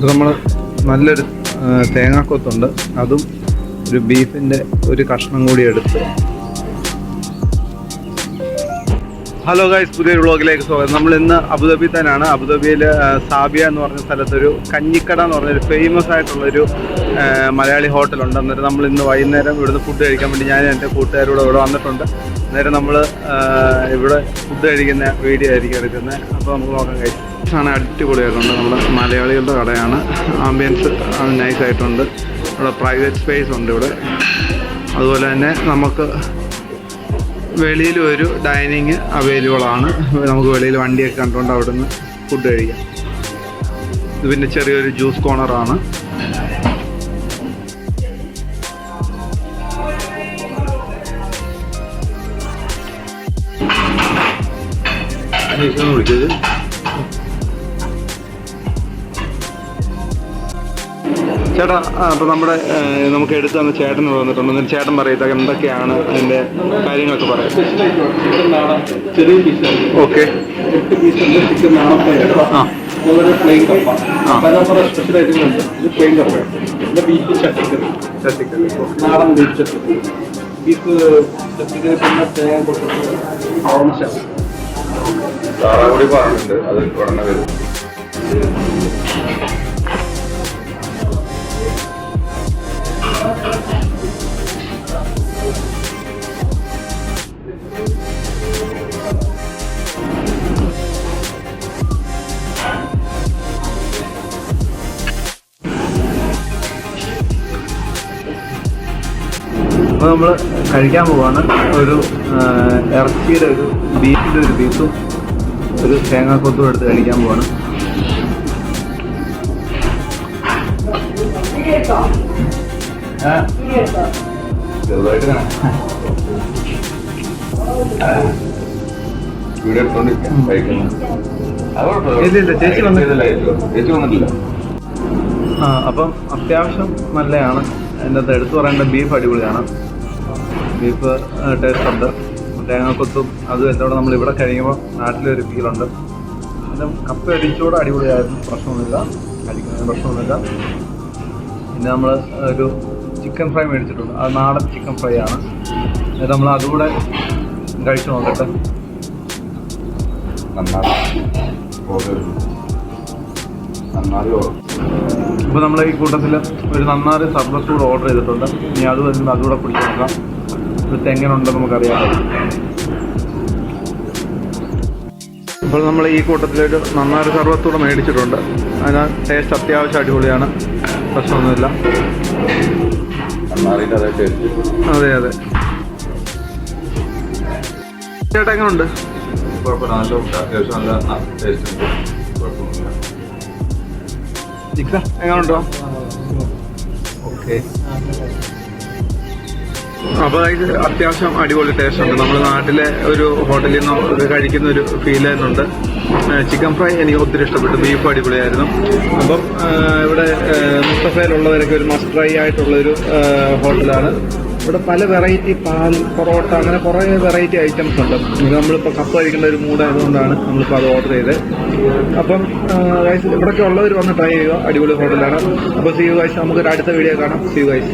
ഇത് നമ്മൾ നല്ലൊരു തേങ്ങാക്കൊത്തുണ്ട്. അതും ഒരു ബീഫിന്റെ ഒരു കഷ്ണം കൂടി എടുത്ത്. ഹലോ ഗൈസ് പുതിയൊരു വ്ളോഗിലേക്ക് സ്വാഗതം. നമ്മൾ ഇന്ന് അബുദാബി തന്നെയാണ് അബുദാബിയിൽ സാബിയ എന്ന് പറഞ്ഞ സ്ഥലത്തൊരു കഞ്ഞിക്കട എന്ന് പറഞ്ഞൊരു ഫേമസ് ആയിട്ടുള്ളൊരു മലയാളി ഹോട്ടലുണ്ട്. അന്നേരം നമ്മൾ ഇന്ന് വൈകുന്നേരം ഇവിടുന്ന് ഫുഡ് കഴിക്കാൻ വേണ്ടി ഞാൻ എന്റെ കൂട്ടുകാരോട് ഇവിടെ വന്നിട്ടുണ്ട്. അന്നേരം നമ്മൾ ഇവിടെ ഫുഡ് കഴിക്കുന്ന വീഡിയോ ആയിരിക്കും എടുക്കുന്നത്. അപ്പോൾ നമുക്ക് നോക്കാം കഴിച്ചു ആണ് അടിപൊളിയായിട്ടുണ്ട്. നമ്മുടെ മലയാളികളുടെ കടയാണ്. ആംബിയൻസ് നൈസായിട്ടുണ്ട് ഇവിടെ പ്രൈവറ്റ് സ്പേസ് ഉണ്ട് ഇവിടെ. അതുപോലെ തന്നെ നമുക്ക് വെളിയിൽ ഒരു ഡൈനിങ് അവൈലബിൾ ആണ്. നമുക്ക് വെളിയിൽ വണ്ടിയൊക്കെ കണ്ടുകൊണ്ട് അവിടെ നിന്ന് ഫുഡ് കഴിക്കാം ഇത് പിന്നെ ചെറിയൊരു ജ്യൂസ് കോർണറാണ് വിളിച്ചത് ചേട്ടാ അപ്പോൾ നമ്മുടെ നമുക്ക് എടുത്തു തന്ന ചേട്ടൻ വന്നിട്ടുണ്ട്. എന്നിട്ട് ചേട്ടൻ പറയത്ത എന്തൊക്കെയാണ് അതിന്റെ കാര്യങ്ങളൊക്കെ പറയാം ചെറിയ പീസാണ് ഓക്കെ. എട്ട് പീസുണ്ട് ചിക്കൻ നാളെ ആ. അതുപോലെ പ്ലെയിൻ കപ്പ സ്പെഷ്യൽ ഇത് പ്ലെയിൻ കപ്പയാണ് പിന്നെ ബീഫ് ചട്ടിക്കറി. ചട്ടിക്കറി നാടൻ ബീഫ് ചട്ടിക്കറി ബീഫ് ചട്ടിക്കറി പിന്നെ തേങ്ങ കൊടുത്തിട്ട് ഓർമ്മശാല താറാവുടി പറഞ്ഞിട്ടുണ്ട് അത് ഉടനെ വരും. അപ്പോൾ നമ്മൾ കഴിക്കാൻ പോവാണ്. ഒരു ഇറച്ചിയുടെ ഒരു ബീഫിന്റെ ഒരു പീസും ഒരു തേങ്ങാക്കൊത്തും എടുത്ത് കഴിക്കാൻ പോവാണ്. ചെറുതായിട്ട്. വീഡിയോ കഴിക്കുന്നു. ചേച്ചി വന്നിട്ടില്ല. ചെയ്തില്ലായിരിക്കും. ചേച്ചി വന്നിട്ടില്ല. ആ, അപ്പം അത്യാവശ്യം നല്ലതാണ് അതിന്റെ അകത്ത് എടുത്തു പറയേണ്ട ബീഫ് അടിപൊളിയാണ്. ബീഫ് ടേസ്റ്റ് ഉണ്ട്. തേങ്ങാക്കൊത്തും അതും എല്ലാം നമ്മൾ ഇവിടെ കഴിയുമ്പോൾ നാട്ടിലൊരു ഫീലുണ്ട് പിന്നെ കപ്പ അടിച്ചുകൂടെ അടിപൊളിയായിരുന്നു. പ്രശ്നമൊന്നുമില്ല. കഴിക്കുന്നതിന് പ്രശ്നമൊന്നുമില്ല. പിന്നെ നമ്മൾ ഒരു ചിക്കൻ ഫ്രൈ മേടിച്ചിട്ടുണ്ട്. അത് നാടൻ ചിക്കൻ ഫ്രൈ ആണ്. എന്നിട്ട് നമ്മൾ അതുകൂടെ കഴിച്ചു നോക്കട്ടെ. ഇപ്പോൾ നമ്മൾ ഈ കൂട്ടത്തിൽ ഒരു നന്നാറ് സർബസ് കൂടെ ഓർഡർ ചെയ്തിട്ടുണ്ട്. ഇനി അത് വരുമ്പോൾ അതുകൂടെ പിടിച്ചു നോക്കാം. ഇത് എങ്ങനെ ഉണ്ടെന്ന് നമുക്കറിയാം ഇപ്പോൾ നമ്മൾ ഈ കൂട്ടത്തിലൊരു നന്നായൊരു സർവത്തോടെ മേടിച്ചിട്ടുണ്ട്. അതിന് ടേസ്റ്റ് അത്യാവശ്യം അടിപൊളിയാണ്. പ്രശ്നമൊന്നുമില്ല. അതേ ടേസ്റ്റ് അതെ ചേട്ടാ എങ്ങനെയുണ്ട് കുഴപ്പമില്ല. നല്ല അപ്പോൾ ഇത് അത്യാവശ്യം അടിപൊളി ടേസ്റ്റ് ഉണ്ട്. നമ്മുടെ നാട്ടിലെ ഒരു ഹോട്ടലിൽ നിന്ന് ഇത് കഴിക്കുന്ന ഒരു ഫീൽ ആയിരുന്നുണ്ട്. ചിക്കൻ ഫ്രൈ എനിക്ക് ഒത്തിരി ഇഷ്ടപ്പെട്ടു. ബീഫ് അടിപൊളിയായിരുന്നു. അപ്പം ഇവിടെ മുസ്തഫയിലുള്ളവരൊക്കെ ഒരു മസ്റ്റ് ട്രൈ ആയിട്ടുള്ളൊരു ഹോട്ടലാണ് ഇവിടെ പല വെറൈറ്റി പാൽ പൊറോട്ട അങ്ങനെ കുറേ വെറൈറ്റി ഐറ്റംസ് ഉണ്ട്. നമ്മളിപ്പോൾ കപ്പ് കഴിക്കേണ്ട ഒരു മൂഡായതുകൊണ്ടാണ് നമ്മളിപ്പോൾ അത് ഓർഡർ ചെയ്തത് അപ്പം ഇവിടെയൊക്കെ ഉള്ളവർ വന്ന് ട്രൈ ചെയ്യുക. അടിപൊളി ഹോട്ടലാണ് അപ്പോൾ സി യു ഗൈസ് നമുക്കൊരു അടുത്ത വീഡിയോ കാണാം. C you guys